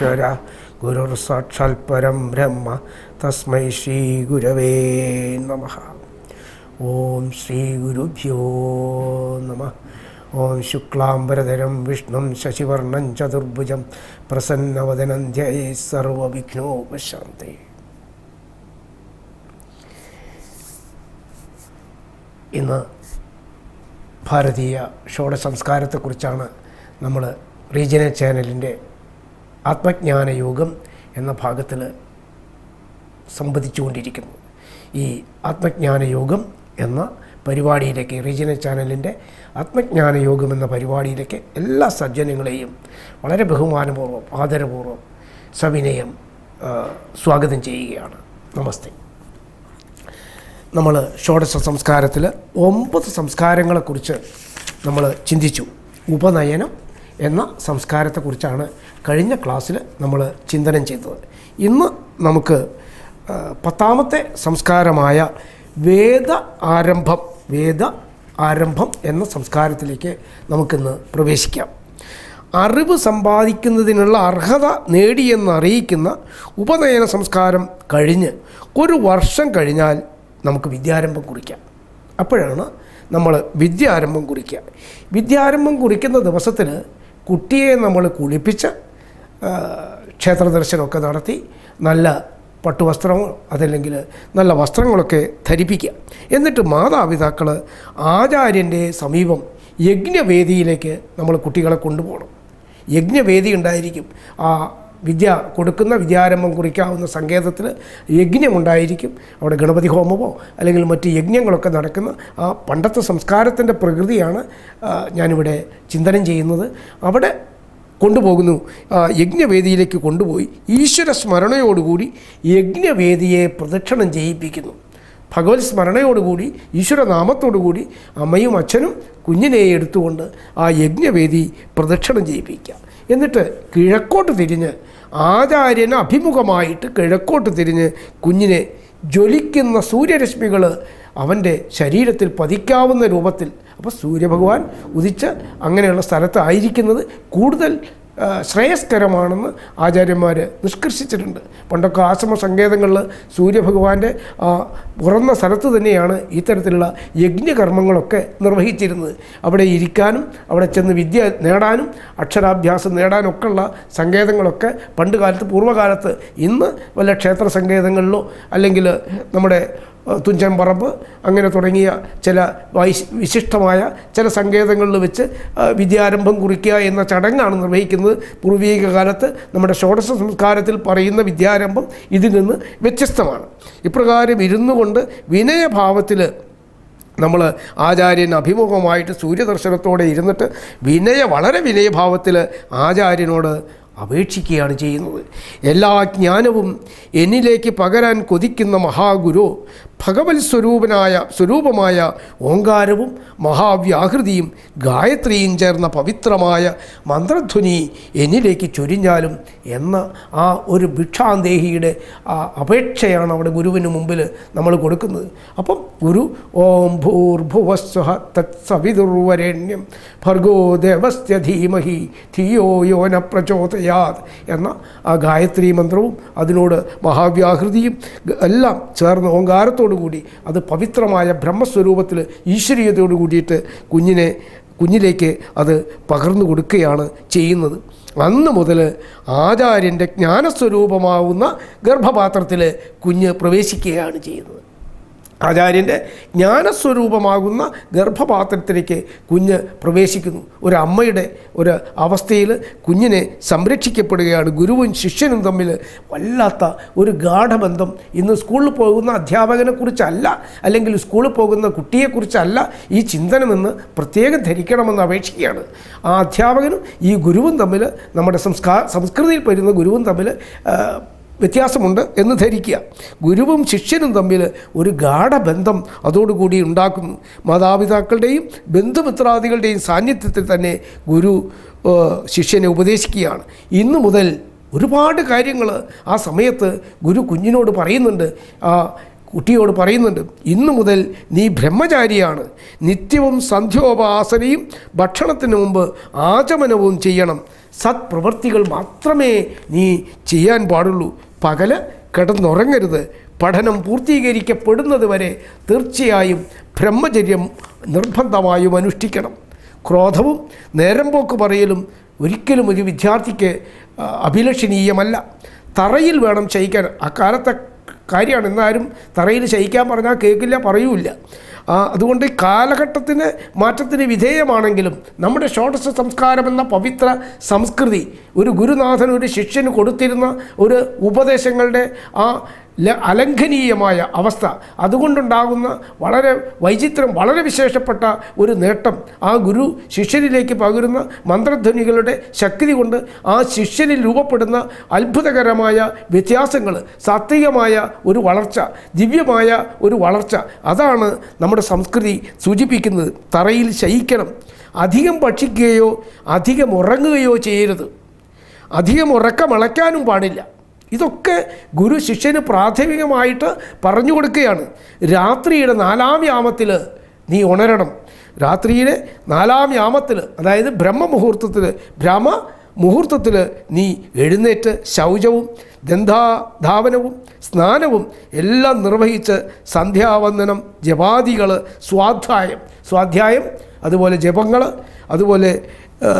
മഹേശ്വര ഗുരുർ സാക്ഷാൽ പരം ബ്രഹ്മ തസ്മൈ ശ്രീ ഗുരവേ നമ. ഓം ശ്രീ ഗുരുഭ്യോ നമ. ഓം ശുക്ലാംബരധരം വിഷ്ണു ശശിവർണം ചതുർഭുജം പ്രസന്നവദനം ധ്യേ സർവവിഘ്നോപശാന്തി. ഇന്ന് ഭാരതീയ ഷോഡ സംസ്കാരത്തെക്കുറിച്ചാണ് നമ്മൾ റീജിയണൽ ചാനലിന്റെ ആത്മജ്ഞാന യോഗം എന്ന ഭാഗത്തിൽ സംവദിച്ചുകൊണ്ടിരിക്കുന്നു. ഈ ആത്മജ്ഞാന യോഗം എന്ന പരിപാടിയിലേക്ക് റീജിയണൽ ചാനലിന്റെ ആത്മജ്ഞാന യോഗം എന്ന പരിപാടിയിലേക്ക് എല്ലാ സജ്ജനങ്ങളെയും വളരെ ബഹുമാനപൂർവം ആദരപൂർവം സവിനയം സ്വാഗതം ചെയ്യുകയാണ്. നമസ്തേ. നമ്മൾ ഷോഡശ സംസ്കാരത്തിൽ ഒമ്പത് സംസ്കാരങ്ങളെക്കുറിച്ച് നമ്മൾ ചിന്തിച്ചു. ഉപനയനം എന്ന സംസ്കാരത്തെക്കുറിച്ചാണ് കഴിഞ്ഞ ക്ലാസ്സിൽ നമ്മൾ ചിന്തനം ചെയ്തത്. ഇന്ന് നമുക്ക് പത്താമത്തെ സംസ്കാരമായ വേദ ആരംഭം വേദ ആരംഭം എന്ന സംസ്കാരത്തിലേക്ക് നമുക്കിന്ന് പ്രവേശിക്കാം. അറിവ് സമ്പാദിക്കുന്നതിനുള്ള അർഹത നേടിയെന്ന് അറിയിക്കുന്ന ഉപനയന സംസ്കാരം കഴിഞ്ഞ് ഒരു വർഷം കഴിഞ്ഞാൽ നമുക്ക് വിദ്യാരംഭം കുറിക്കാം. അപ്പോഴാണ് നമ്മൾ വിദ്യാരംഭം കുറിക്കുക. വിദ്യാരംഭം കുറിക്കുന്ന ദിവസത്തിന് കുട്ടിയെ നമ്മൾ കുളിപ്പിച്ച് ക്ഷേത്ര ദർശനമൊക്കെ നടത്തി നല്ല പട്ടുവസ്ത്രമോ അതല്ലെങ്കിൽ നല്ല വസ്ത്രങ്ങളൊക്കെ ധരിപ്പിക്കുക. എന്നിട്ട് മാതാപിതാക്കൾ ആചാര്യന്റെ സമീപം യജ്ഞവേദിയിലേക്ക് നമ്മൾ കുട്ടികളെ കൊണ്ടുപോകണം. യജ്ഞവേദി ഉണ്ടായിരിക്കും. ആ വിദ്യ കൊടുക്കുന്ന വിദ്യാരംഭം കുറിക്കാവുന്ന സങ്കേതത്തിൽ യജ്ഞമുണ്ടായിരിക്കും. അവിടെ ഗണപതി ഹോമമോ അല്ലെങ്കിൽ മറ്റ് യജ്ഞങ്ങളൊക്കെ നടക്കുന്ന ആ പണ്ടത്തെ സംസ്കാരത്തിന്റെ പ്രകൃതിയാണ് ഞാനിവിടെ ചിന്തനം ചെയ്യുന്നത്. അവിടെ കൊണ്ടുപോകുന്നു. യജ്ഞവേദിയിലേക്ക് കൊണ്ടുപോയി ഈശ്വര സ്മരണയോടുകൂടി യജ്ഞവേദിയെ പ്രദക്ഷിണം ചെയ്യിപ്പിക്കുന്നു. ഭഗവത് സ്മരണയോടുകൂടി ഈശ്വരനാമത്തോടുകൂടി അമ്മയും അച്ഛനും കുഞ്ഞിനെ എടുത്തുകൊണ്ട് ആ യജ്ഞവേദി പ്രദക്ഷിണം ചെയ്യിപ്പിക്കുക. എന്നിട്ട് കിഴക്കോട്ട് തിരിഞ്ഞ് ആചാര്യന് അഭിമുഖമായിട്ട് കിഴക്കോട്ട് തിരിഞ്ഞ് കുഞ്ഞിനെ ജ്വലിക്കുന്ന സൂര്യരശ്മികൾ അവന്റെ ശരീരത്തിൽ പതിക്കാവുന്ന രൂപത്തിൽ. അപ്പോൾ സൂര്യഭഗവാൻ ഉദിച്ച് അങ്ങനെയുള്ള സ്ഥലത്തായിരിക്കുന്നത് കൂടുതൽ ശ്രേയസ്കരമാണെന്ന് ആചാര്യന്മാർ നിഷ്കർഷിച്ചിട്ടുണ്ട്. പണ്ടൊക്കെ ആശ്രമ സങ്കേതങ്ങളിൽ സൂര്യഭഗവാന്റെ പുറന്ന സ്ഥലത്ത് തന്നെയാണ് ഇത്തരത്തിലുള്ള യജ്ഞകർമ്മങ്ങളൊക്കെ നിർവഹിച്ചിരുന്നത്. അവിടെ ഇരിക്കാനും അവിടെ ചെന്ന് വിദ്യ നേടാനും അക്ഷരാഭ്യാസം നേടാനൊക്കെ ഉള്ള സങ്കേതങ്ങളൊക്കെ പണ്ട് കാലത്ത് പൂർവകാലത്ത് ഇന്ന് വല്ല ക്ഷേത്ര സങ്കേതങ്ങളിലോ അല്ലെങ്കിൽ നമ്മുടെ തുഞ്ചൻ പറമ്പ് അങ്ങനെ തുടങ്ങിയ ചില വൈശ് വിശിഷ്ടമായ ചില സങ്കേതങ്ങളിൽ വെച്ച് വിദ്യാരംഭം കുറിക്കുക എന്ന ചടങ്ങാണ് നിർവഹിക്കുന്നത്. പൂർവീക കാലത്ത് നമ്മുടെ ഷോഡശ സംസ്കാരത്തിൽ പറയുന്ന വിദ്യാരംഭം ഇതിൽ നിന്ന് വ്യത്യസ്തമാണ്. ഇപ്രകാരം ഇരുന്നു കൊണ്ട് വിനയഭാവത്തിൽ നമ്മൾ ആചാര്യൻ അഭിമുഖമായിട്ട് സൂര്യദർശനത്തോടെ ഇരുന്നിട്ട് വിനയ വളരെ വിനയഭാവത്തിൽ ആചാര്യനോട് അപേക്ഷിക്കുകയാണ് ചെയ്യുന്നത്. എല്ലാ ജ്ഞാനവും എന്നിലേക്ക് പകരാൻ കൊതിക്കുന്ന മഹാഗുരു ഭഗവത് സ്വരൂപനായ സ്വരൂപമായ ഓങ്കാരവും മഹാവ്യാഹൃതിയും ഗായത്രിയും ചേർന്ന പവിത്രമായ മന്ത്രധ്വനി എന്നിലേക്ക് ചൊരിഞ്ഞാലും എന്ന ആ ഒരു ഭിക്ഷാന്തേഹിയുടെ ആ അപേക്ഷയാണ് അവിടെ ഗുരുവിന് മുമ്പിൽ നമ്മൾ കൊടുക്കുന്നത്. അപ്പം ഗുരു ഓം ഭൂർഭുവസ്വഹ തത്സവിതുർവരേണ്യം ഭർഗോ ദേവസ്യ ധീമഹി ധിയോ യോന പ്രചോദയാത് എന്ന ആ ഗായത്രി മന്ത്രവും അതിനോട് മഹാവ്യാഹൃതിയും എല്ലാം ചേർന്ന് ഓങ്കാരത്തോടു കൂടി അത് പവിത്രമായ ബ്രഹ്മസ്വരൂപത്തിൽ ഈശ്വരീയതയോട് കൂടിയിട്ട് കുഞ്ഞിനെ കുഞ്ഞിലേക്ക് അത് പകർന്നു കൊടുക്കുകയാണ് ചെയ്യുന്നത്. അന്ന് മുതൽ ആചാര്യന്റെ ജ്ഞാനസ്വരൂപമാവുന്ന ഗർഭപാത്രത്തിൽ കുഞ്ഞ് പ്രവേശിക്കുകയാണ് ചെയ്യുന്നത്. ആചാര്യന്റെ ജ്ഞാനസ്വരൂപമാകുന്ന ഗർഭപാത്രത്തിലേക്ക് കുഞ്ഞ് പ്രവേശിക്കുന്നു. ഒരു അമ്മയുടെ ഒരു അവസ്ഥയിൽ കുഞ്ഞിനെ സംരക്ഷിക്കപ്പെടുകയാണ്. ഗുരുവും ശിഷ്യനും തമ്മിൽ വല്ലാത്ത ഒരു ഗാഠബന്ധം. ഇന്ന് സ്കൂളിൽ പോകുന്ന അധ്യാപകനെക്കുറിച്ചല്ല അല്ലെങ്കിൽ സ്കൂളിൽ പോകുന്ന കുട്ടിയെക്കുറിച്ചല്ല ഈ ചിന്തനമെന്ന് പ്രത്യേകം ധരിക്കണമെന്ന് അപേക്ഷിക്കുകയാണ്. ആ അധ്യാപകനും ഈ ഗുരുവും തമ്മിൽ നമ്മുടെ സംസ്കാര സംസ്കൃതിയിൽ വരുന്ന ഗുരുവും തമ്മിൽ വ്യത്യാസമുണ്ട് എന്ന് ധരിക്കുക. ഗുരുവും ശിഷ്യനും തമ്മിൽ ഒരു ഗാഠബന്ധം അതോടുകൂടി ഉണ്ടാക്കുന്നു മാതാപിതാക്കളുടെയും ബന്ധുമിത്രാദികളുടെയും സാന്നിധ്യത്തിൽ തന്നെ ഗുരു ശിഷ്യനെ ഉപദേശിക്കുകയാണ്. ഇന്നു മുതൽ ഒരുപാട് കാര്യങ്ങൾ ആ സമയത്ത് ഗുരു കുഞ്ഞിനോട് പറയുന്നുണ്ട് ആ കുട്ടിയോട് പറയുന്നുണ്ട്. ഇന്നു മുതൽ നീ ബ്രഹ്മചാരിയാണ്. നിത്യവും സന്ധ്യോപാസനയും ഭക്ഷണത്തിന് മുമ്പ് ആചമനവും ചെയ്യണം. സത്പ്രവൃത്തികൾ മാത്രമേ നീ ചെയ്യാൻ പാടുള്ളൂ. പകൽ കിടന്നുറങ്ങരുത്. പഠനം പൂർത്തീകരിക്കപ്പെടുന്നത് വരെ തീർച്ചയായും ബ്രഹ്മചര്യം നിർബന്ധമായും അനുഷ്ഠിക്കണം. ക്രോധവും നേരം പോക്ക് പറയലും ഒരിക്കലും ഒരു വിദ്യാർത്ഥിക്ക് അഭിലഷണീയമല്ല. തറയിൽ വേണം ശയിക്കാൻ. അക്കാലത്തെ കാര്യമാണ്. എന്നാരും തറയിൽ ശയിക്കാൻ പറഞ്ഞാൽ കേൾക്കില്ല പറയൂല ആ, അതുകൊണ്ട് ഈ കാലഘട്ടത്തിന് മാറ്റത്തിന് വിധേയമാണെങ്കിലും നമ്മുടെ ഷോഡശ സംസ്കാരം എന്ന പവിത്ര സംസ്കൃതി ഒരു ഗുരുനാഥൻ ഒരു ശിഷ്യന് കൊടുത്തിരുന്ന ഒരു ഉപദേശങ്ങളുടെ ആ അലംഘനീയമായ അവസ്ഥ. അതുകൊണ്ടുണ്ടാകുന്ന വളരെ വൈചിത്രം വളരെ വിശേഷപ്പെട്ട ഒരു നേട്ടം ആ ഗുരു ശിഷ്യനിലേക്ക് പകരുന്ന മന്ത്രധ്വനികളുടെ ശക്തി കൊണ്ട് ആ ശിഷ്യനിൽ രൂപപ്പെടുന്ന അത്ഭുതകരമായ വ്യത്യാസങ്ങൾ സാത്വികമായ ഒരു വളർച്ച ദിവ്യമായ ഒരു വളർച്ച. അതാണ് നമ്മുടെ സംസ്കൃതി സൂചിപ്പിക്കുന്നത്. തറയിൽ ശയിക്കണം. അധികം ഭക്ഷിക്കുകയോ അധികം ഉറങ്ങുകയോ ചെയ്യരുത്. അധികം ഉറക്കമളയ്ക്കാനും പാടില്ല. ഇതൊക്കെ ഗുരു ശിഷ്യന് പ്രാഥമികമായിട്ട് പറഞ്ഞു കൊടുക്കുകയാണ്. രാത്രിയുടെ നാലാം യാമത്തിൽ നീ ഉണരണം. രാത്രിയിലെ നാലാം യാമത്തിൽ അതായത് ബ്രഹ്മമുഹൂർത്തത്തിൽ ബ്രഹ്മ മുഹൂർത്തത്തിൽ നീ എഴുന്നേറ്റ് ശൗചവും ദന്താധാവനവും സ്നാനവും എല്ലാം നിർവഹിച്ച് സന്ധ്യാവന്ദനം ജപാദികൾ സ്വാധ്യായം സ്വാധ്യായം അതുപോലെ ജപങ്ങൾ അതുപോലെ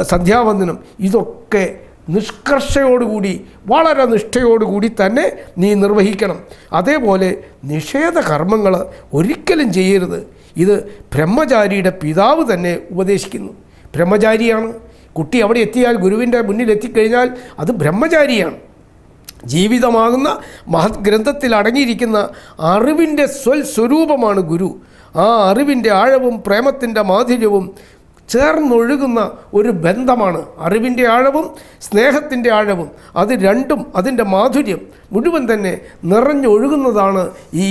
സന്ധ്യാവന്ദനം ഇതൊക്കെ നിഷ്കർഷയോടുകൂടി വളരെ നിഷ്ഠയോടുകൂടി തന്നെ നീ നിർവഹിക്കണം. അതേപോലെ നിഷേധ കർമ്മങ്ങൾ ഒരിക്കലും ചെയ്യരുത്. ഇത് ബ്രഹ്മചാരിയുടെ പിതാവ് തന്നെ ഉപദേശിക്കുന്നു. ബ്രഹ്മചാരിയാണ്. കുട്ടി അവിടെ എത്തിയാൽ ഗുരുവിന്റെ മുന്നിൽ എത്തിക്കഴിഞ്ഞാൽ അത് ബ്രഹ്മചാരിയാണ്. ജീവിതമാകുന്ന മഹത് ഗ്രന്ഥത്തിൽ അടങ്ങിയിരിക്കുന്ന അറിവിന്റെ സ്വൽ സ്വരൂപമാണ് ഗുരു. ആ അറിവിന്റെ ആഴവും പ്രേമത്തിന്റെ മാധുര്യവും ചേർന്നൊഴുകുന്ന ഒരു ബന്ധമാണ് അറിവിന്റെ ആഴവും സ്നേഹത്തിന്റെ ആഴവും. അത് രണ്ടും അതിന്റെ മാധുര്യം മുഴുവൻ തന്നെ നിറഞ്ഞൊഴുകുന്നതാണ് ഈ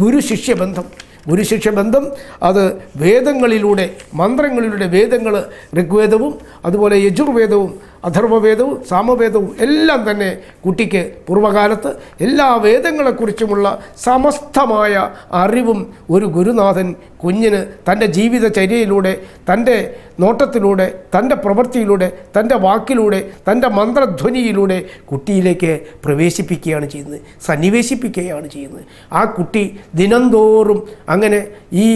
ഗുരു ശിഷ്യ ബന്ധം ഗുരുശിഷ്യ ബന്ധം അത് വേദങ്ങളിലൂടെ മന്ത്രങ്ങളിലൂടെ വേദങ്ങൾ ഋഗ്വേദവും അതുപോലെ യജുർവേദവും അഥർവവേദവും സാമവേദവും എല്ലാം തന്നെ കുട്ടിക്ക് പൂർവകാലത്ത് എല്ലാ വേദങ്ങളെക്കുറിച്ചുമുള്ള സമസ്തമായ അറിവും ഒരു ഗുരുനാഥൻ കുഞ്ഞിന് തന്റെ ജീവിതചര്യയിലൂടെ തന്റെ നോട്ടത്തിലൂടെ തന്റെ പ്രവൃത്തിയിലൂടെ തന്റെ വാക്കിലൂടെ തന്റെ മന്ത്രധ്വനിയിലൂടെ കുട്ടിയിലേക്ക് പ്രവേശിപ്പിക്കുകയാണ് ചെയ്യുന്നത് സന്നിവേശിപ്പിക്കുകയാണ് ചെയ്യുന്നത്. ആ കുട്ടി ദിനംതോറും അങ്ങനെ ഈ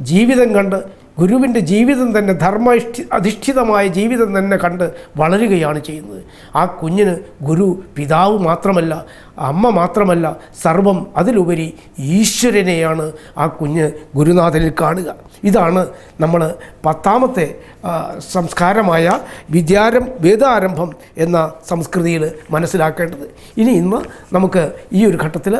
ജീവിതം കണ്ട് ഗുരുവിന്റെ ജീവിതം തന്നെ ധർമ്മ അധിഷ്ഠിതമായ ജീവിതം തന്നെ കണ്ട് വളരുകയാണ് ചെയ്യുന്നത്. ആ കുഞ്ഞിന് ഗുരു പിതാവ് മാത്രമല്ല അമ്മ മാത്രമല്ല സർവം അതിലുപരി ഈശ്വരനെയാണ് ആ കുഞ്ഞ് ഗുരുനാഥനിൽ കാണുക. ഇതാണ് നമ്മൾ പത്താമത്തെ സംസ്കാരമായ വിദ്യാരം വേദാരംഭം എന്ന സംസ്കൃതിയിൽ മനസ്സിലാക്കേണ്ടത്. ഇനി ഇന്ന് നമുക്ക് ഈ ഒരു ഘട്ടത്തിൽ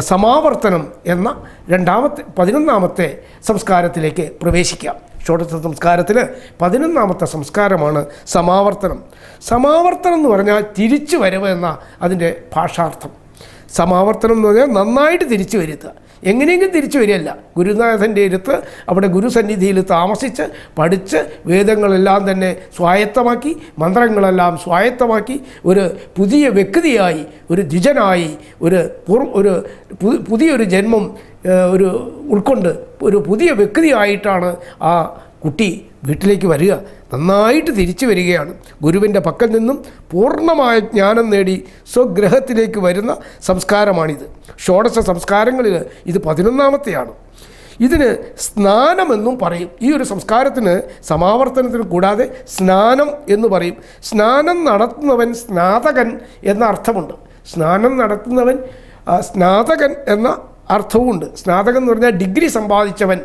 സമാവർത്തനം എന്ന രണ്ടാമത്തെ പതിനൊന്നാമത്തെ സംസ്കാരത്തിലേക്ക് പ്രവേശിക്കാം. ഷോഡശ സംസ്കാരത്തിൽ പതിനൊന്നാമത്തെ സംസ്കാരമാണ് സമാവർത്തനം. സമാവർത്തനം എന്ന് പറഞ്ഞാൽ തിരിച്ചു വരവ് എന്ന അതിന്റെ ഭാഷാർത്ഥം. സമാവർത്തനം എന്ന് പറഞ്ഞാൽ നന്നായിട്ട് തിരിച്ചു വരുത്തുക എങ്ങനെയെങ്കിലും തിരിച്ചു വരികയല്ല. ഗുരുനാഥന്റെ ഇരുത്ത് അവിടെ ഗുരുസന്നിധിയിൽ താമസിച്ച് പഠിച്ച് വേദങ്ങളെല്ലാം തന്നെ സ്വായത്തമാക്കി മന്ത്രങ്ങളെല്ലാം സ്വായത്തമാക്കി ഒരു പുതിയ വ്യക്തിയായി ഒരു ദ്വിജനായി ഒരു ഒരു പുതിയൊരു ജന്മം ഒരു ഉൾക്കൊണ്ട് ഒരു പുതിയ വ്യക്തിയായിട്ടാണ് ആ കുട്ടി വീട്ടിലേക്ക് വരിക. നന്നായിട്ട് തിരിച്ചു വരികയാണ്. ഗുരുവിന്റെ പക്കൽ നിന്നും പൂർണമായ ജ്ഞാനം നേടി സ്വഗ്രഹത്തിലേക്ക് വരുന്ന സംസ്കാരമാണിത്. ഷോഡശ സംസ്കാരങ്ങളിൽ ഇത് പതിനൊന്നാമത്തെയാണ്. ഇതിന് സ്നാനമെന്നും പറയും. ഈ ഒരു സംസ്കാരത്തിന് സമാവർത്തനത്തിന് കൂടാതെ സ്നാനം എന്ന് പറയും. സ്നാനം നടത്തുന്നവൻ സ്നാതകൻ എന്ന അർത്ഥമുണ്ട്. സ്നാനം നടത്തുന്നവൻ സ്നാതകൻ എന്ന അർത്ഥവുമുണ്ട്. സ്നാതകം എന്ന് പറഞ്ഞാൽ ഡിഗ്രി സമ്പാദിച്ചവൻ